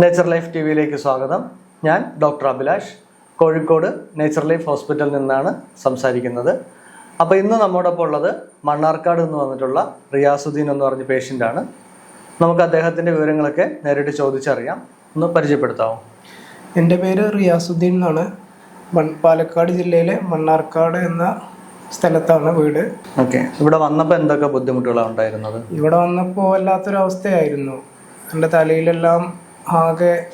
Nature life T വിയിലേക്ക് സ്വാഗതം. ഞാൻ doctor Abhilash. Kozhikode nature life ഹോസ്പിറ്റലിൽ നിന്നാണ് സംസാരിക്കുന്നത്. അപ്പോൾ ഇന്ന് നമ്മോടൊപ്പം ഉള്ളത് മണ്ണാർക്കാട് എന്ന് വന്നിട്ടുള്ള റിയാസുദ്ദീൻ എന്ന് പറഞ്ഞ പേഷ്യന്റാണ് നമുക്ക് അദ്ദേഹത്തിന്റെ വിവരങ്ങളൊക്കെ നേരിട്ട് ചോദിച്ചറിയാം. ഒന്ന് പരിചയപ്പെടുത്താമോ എന്റെ പേര് റിയാസുദ്ദീൻ എന്നാണ്. മൺ പാലക്കാട് ജില്ലയിലെ മണ്ണാർക്കാട് എന്ന സ്ഥലത്താണ് വീട്. ഓക്കെ ഇവിടെ വന്നപ്പോൾ എന്തൊക്കെ ബുദ്ധിമുട്ടുകളാണ് ഉണ്ടായിരുന്നത്? ഇവിടെ വന്നപ്പോൾ വല്ലാത്തൊരവസ്ഥയായിരുന്നു. എന്റെ തലയിലെല്ലാം ആകെ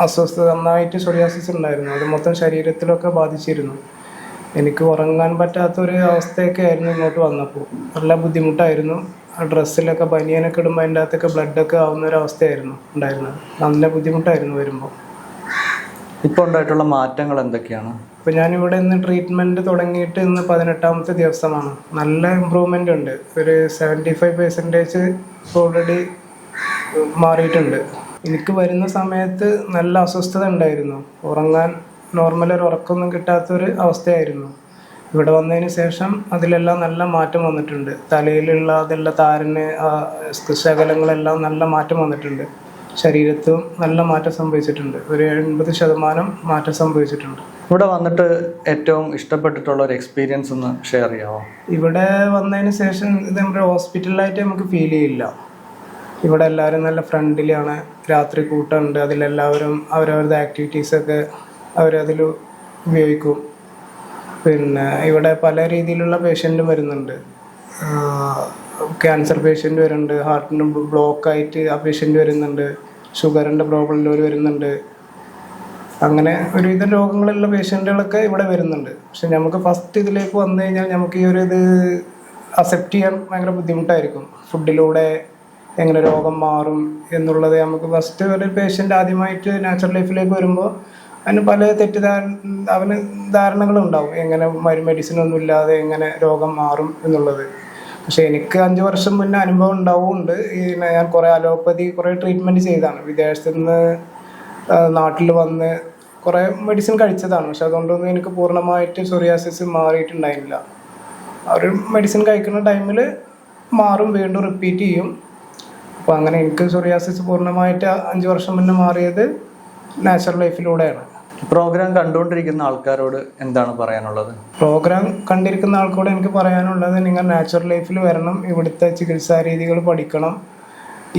അസ്വസ്ഥത നന്നായിട്ട് സൊറിയാസിസ് ഉണ്ടായിരുന്നു. അത് മൊത്തം ശരീരത്തിലൊക്കെ ബാധിച്ചിരുന്നു. എനിക്ക് ഉറങ്ങാൻ പറ്റാത്തൊരു അവസ്ഥയൊക്കെ ആയിരുന്നു ഇങ്ങോട്ട് വന്നപ്പോൾ നല്ല ബുദ്ധിമുട്ടായിരുന്നു. ആ ഡ്രസ്സിലൊക്കെ ബനിയനൊക്കെ ഇടുമ്പോൾ അതിന്റെ അകത്തൊക്കെ ബ്ലഡൊക്കെ ആവുന്ന ഒരു അവസ്ഥയായിരുന്നു ഉണ്ടായിരുന്നത്. നല്ല ബുദ്ധിമുട്ടായിരുന്നു വരുമ്പോൾ ഇപ്പോൾ ഉണ്ടായിട്ടുള്ള മാറ്റങ്ങൾ എന്തൊക്കെയാണ്? ഇപ്പോൾ ഞാനിവിടെ ഇന്ന് ട്രീറ്റ്മെന്റ് തുടങ്ങിയിട്ട് ഇന്ന് പതിനെട്ടാമത്തെ ദിവസമാണ്. നല്ല ഇമ്പ്രൂവ്മെന്റ് ഉണ്ട്. ഒരു സെവന്റി ഫൈവ് പെർസെന്റേജ് ഓൾറെഡി മാറിയിട്ടുണ്ട്. എനിക്ക് വരുന്ന സമയത്ത് നല്ല അസ്വസ്ഥത ഉണ്ടായിരുന്നു. ഉറങ്ങാൻ നോർമൽ ഒരു ഉറക്കമൊന്നും കിട്ടാത്തൊരു അവസ്ഥയായിരുന്നു. ഇവിടെ വന്നതിന് ശേഷം അതിലെല്ലാം നല്ല മാറ്റം വന്നിട്ടുണ്ട്. തലയിലുള്ള അതെല്ലാം താരന് ശകലങ്ങളെല്ലാം നല്ല മാറ്റം വന്നിട്ടുണ്ട്. ശരീരത്തും നല്ല മാറ്റം സംഭവിച്ചിട്ടുണ്ട്. ഒരു എൺപത് ശതമാനം മാറ്റം സംഭവിച്ചിട്ടുണ്ട്. ഇവിടെ വന്നിട്ട് ഏറ്റവും ഇഷ്ടപ്പെട്ടിട്ടുള്ള ഒരു എക്സ്പീരിയൻസ് ഒന്ന് ഷെയർ ചെയ്യാമോ ഇവിടെ വന്നതിന് ശേഷം ഇത് നമ്മുടെ ഹോസ്പിറ്റലായിട്ട് നമുക്ക് ഫീൽ ചെയ്യില്ല. ഇവിടെ എല്ലാവരും നല്ല ഫ്രണ്ട്ലിയാണ്. രാത്രി കൂട്ടമുണ്ട് അതിലെല്ലാവരും അവരവരുടെ ആക്ടിവിറ്റീസൊക്കെ അവരതിൽ ഉപയോഗിക്കും. പിന്നെ ഇവിടെ പല രീതിയിലുള്ള പേഷ്യന്റും വരുന്നുണ്ട്. ക്യാൻസർ പേഷ്യന്റ് വരുന്നുണ്ട്. ഹാർട്ടിന് ബ്ലോക്കായിട്ട് ആ പേഷ്യന്റ് വരുന്നുണ്ട്. ഷുഗറിന്റെ പ്രോബ്ലം ഉള്ളവർ വരുന്നുണ്ട്. അങ്ങനെ ഒരുവിധ രോഗങ്ങളുള്ള പേഷ്യന്റുകളൊക്കെ ഇവിടെ വരുന്നുണ്ട്. പക്ഷെ നമുക്ക് ഫസ്റ്റ് ഇതിലേക്ക് വന്നു കഴിഞ്ഞാൽ നമുക്ക് ഈ ഒരു ഇത് അക്സെപ്റ്റ് ചെയ്യാൻ ഭയങ്കര ബുദ്ധിമുട്ടായിരിക്കും. ഫുഡിലൂടെ എങ്ങനെ രോഗം മാറും എന്നുള്ളത് നമുക്ക് ഫസ്റ്റ് ഒരു പേഷ്യന്റ് ആദ്യമായിട്ട് നാച്ചുറൽ ലൈഫിലേക്ക് വരുമ്പോൾ അതിന് പല തെറ്റിദ്ധാര അവന് ധാരണകളുണ്ടാവും എങ്ങനെ മരു മെഡിസിൻ ഒന്നും ഇല്ലാതെ എങ്ങനെ രോഗം മാറും എന്നുള്ളത്. പക്ഷേ എനിക്ക് അഞ്ച് വർഷം മുന്നേ അനുഭവം ഉണ്ടാവുന്നുണ്ട്. ഈ ഞാൻ കുറേ അലോപ്പതി കുറേ ട്രീറ്റ്മെന്റ് ചെയ്താണ്. വിദേശത്ത് നിന്ന് നാട്ടിൽ വന്ന് കുറേ മെഡിസിൻ കഴിച്ചതാണ്. പക്ഷെ അതുകൊണ്ടൊന്നും എനിക്ക് പൂർണമായിട്ട് സൊറിയാസിസ് മാറിയിട്ടുണ്ടായിരുന്നില്ല ഒരു മെഡിസിൻ കഴിക്കുന്ന ടൈമിൽ മാറും വീണ്ടും റിപ്പീറ്റ് ചെയ്യും. അപ്പോൾ അങ്ങനെ എനിക്ക് സൊറിയാസിസ് പൂർണമായിട്ട് അഞ്ച് വർഷം മുന്നേ മാറിയത് നാച്ചുറൽ ലൈഫിലൂടെയാണ് പ്രോഗ്രാം കണ്ടുകൊണ്ടിരിക്കുന്ന ആൾക്കാരോട് എന്താണ് പറയാനുള്ളത്? പ്രോഗ്രാം കണ്ടിരിക്കുന്ന ആൾക്കോട് എനിക്ക് പറയാനുള്ളത് നിങ്ങൾ നാച്ചുറൽ ലൈഫിൽ വരണം ഇവിടുത്തെ ചികിത്സാ രീതികൾ പഠിക്കണം.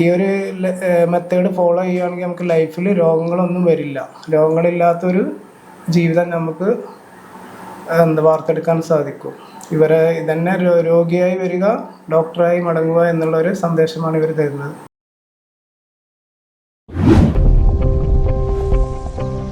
ഈ ഒരു മെത്തേഡ് ഫോളോ ചെയ്യുകയാണെങ്കിൽ നമുക്ക് ലൈഫിൽ രോഗങ്ങളൊന്നും വരില്ല. രോഗങ്ങളില്ലാത്തൊരു ജീവിതം നമുക്ക് എന്താ വാർത്തെടുക്കാൻ സാധിക്കും. ഇവരെ ഇതന്നെ രോഗിയായി വരിക ഡോക്ടറായി മടങ്ങുക എന്നുള്ളൊരു സന്ദേശമാണ് ഇവർ തരുന്നത്.